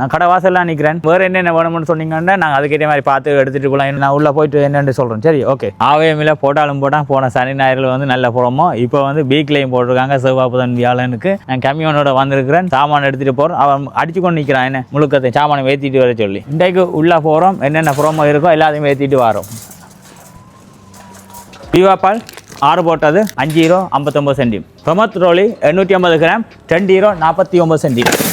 நான் கடை வாசல்லாம் நிற்கிறேன் வேறு என்னென்ன வேணும்னு சொன்னீங்கன்னா நாங்கள் அதுக்கேற்ற மாதிரி பார்த்து எடுத்துகிட்டு போகலாம் நான் உள்ளே போயிட்டு என்னென்னு சொல்கிறேன் சரி ஓகே ஆவேமில் போட்டாலும் போட்டால் போன சனி ஞாயிறில் வந்து நல்ல புறமோ இப்போ வந்து பீக்லையும் போட்டிருக்காங்க. செவ்வாபுதன் வியாழனுக்கு. நான் கம்மியோனோட வந்திருக்கிறேன். சாமான் எடுத்துகிட்டு போகிறோம் அவன் அடிச்சு கொண்டு நிற்கிறான் என்ன? முழுக்கத்தை சாமானை ஏற்றிட்டு வர சொல்லி. இன்றைக்கு உள்ளே போகிறோம் என்னென்ன புறமோ இருக்கோ எல்லாத்தையும் ஏற்றிட்டு வரோம். பீவாப்பால் ஆறு போட்டது அஞ்சு ஹீரோ ஐம்பத்தொம்பது சென்டிம் டொமேட்டோ ரோலி எண்ணூற்றி ஐம்பது கிராம். ரெண்டு ஹீரோ நாற்பத்தி ஒம்பது சென்டிம்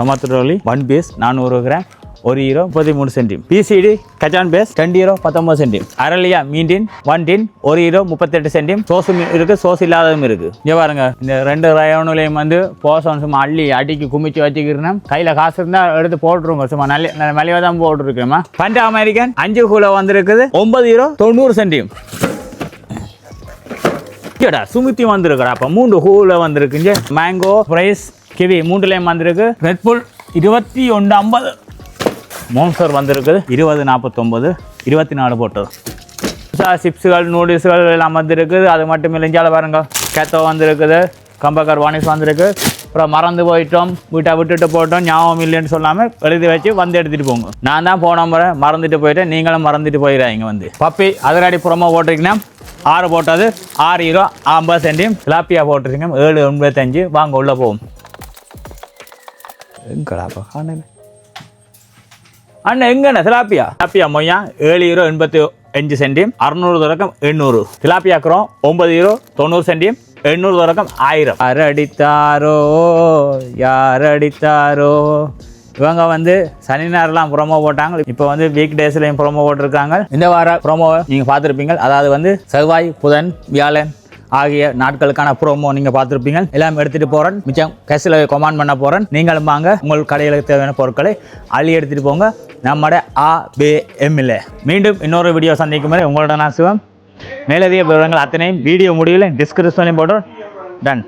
டொமேட்டோ ஒன் பீஸ் நானூறு கிராம் ஒரு ஹீரோ முப்பத்தி மூணு சென்டிம் பிசிடி கஜான் பேஸ் ரெண்டு ஹீரோ பத்தொம்பது சென்டிம் அரளியா மீண்டின் ஒன் டின் ஒரு ஹீரோ முப்பத்தெட்டு சென்டிம் சோஸ் இருக்கு சோஸ் இல்லாததும் இருக்கு. இங்கே பாருங்க இந்த ரெண்டு ரயோனுலையும் வந்து போசம் சும்மா அள்ளி அடிக்கி குமிச்சு வச்சுக்கிறேன் கையில் காசு இருந்தால் எடுத்து போட்டுருங்க சும்மா நல்ல மலிவாக தான் போட்டுருக்கேம்மா. பண்ட அமெரிக்கன் அஞ்சு கூல வந்திருக்குது ஒன்பது ஹீரோ தொண்ணூறு சென்டிம் சுமித்தி வந்திருக்குடா அப்போ மூன்று ஹூல வந்திருக்குங்க மேங்கோ ப்ரைஸ் கிவி மூன்றுலேயும் வந்திருக்கு. ரெட்புல் இருபத்தி ஒன்று ஐம்பது. மோன்சர் வந்திருக்குது இருபது நாற்பத்தொம்பது இருபத்தி நாலு போட்டது. சிப்ஸுகள் நூடுல்ஸுகள் எல்லாம் வந்திருக்குது அது மட்டும் இல்லைஞ்சால பாருங்க. கேத்தோ வந்திருக்குது. கம்பக்கர் வானிஸ் வந்திருக்கு. அப்புறம் மறந்து போயிட்டோம். வீட்டை விட்டுட்டு போட்டோம். ஞாபகம் இல்லைன்னு சொல்லாமல் எழுதி வச்சு வந்து எடுத்துகிட்டு போங்க. நான் தான் போன முறை மறந்துட்டு போயிட்டேன். நீங்களும் மறந்துட்டு போயிடாங்க வந்து. பப்பி அதிரடி புறமா போட்டிருக்கீங்கன்னா ஆறு போட்டது. ஆறு ஹீரோ ஐம்பது சென்டியும் லாப்பியா போட்டிருக்கீங்க ஏழு எண்பத்தஞ்சு வாங்க உள்ளே போவோம். எங்கடாப்பா காணல அண்ணா எங்கண்ணா திலாப்பியா திலாப்பியா மொய்யா ஏழு ஹீரோ எண்பத்தி அஞ்சு சென்டிம் அறுநூறு தொடக்கம் எண்ணூறு திலாப்பியா குரோம் ஒன்பது ஹீரோ தொண்ணூறு சென்டிம் எண்ணூறு தொடக்கம் ஆயிரம் யார் அடித்தாரோ யார் அடித்தாரோ இவங்க வந்து சனி நேரம்லாம் ப்ரோமோ போட்டாங்க இப்போ வந்து வீக் டேஸ்லையும் ப்ரோமோ போட்டிருக்காங்க இந்த வார ப்ரோமோ நீங்கள் பார்த்துருப்பீங்க அதாவது வந்து செவ்வாய் புதன் வியாழன் ஆகிய நாட்களுக்கான ப்ரோமோ நீங்கள் பார்த்துருப்பீங்க. எல்லாம் எடுத்துகிட்டு போகிறேன் மிச்சம் கேஸில் கொமாண்ட் பண்ண போகிறேன் நீங்களும் வாங்க. உங்கள் கடையில் தேவையான பொருட்களை அள்ளி எடுத்துகிட்டு போங்க. நம்மட ஆ பே எம்எல்ஏ மீண்டும் இன்னொரு வீடியோ சந்திக்கும் வரை உங்களோட நான் சிவம். மேலதிக விவரங்கள் அத்தனையும் வீடியோ முடிவில் டிஸ்கிரிப்ஷன்லையும் போடுறோம். டன்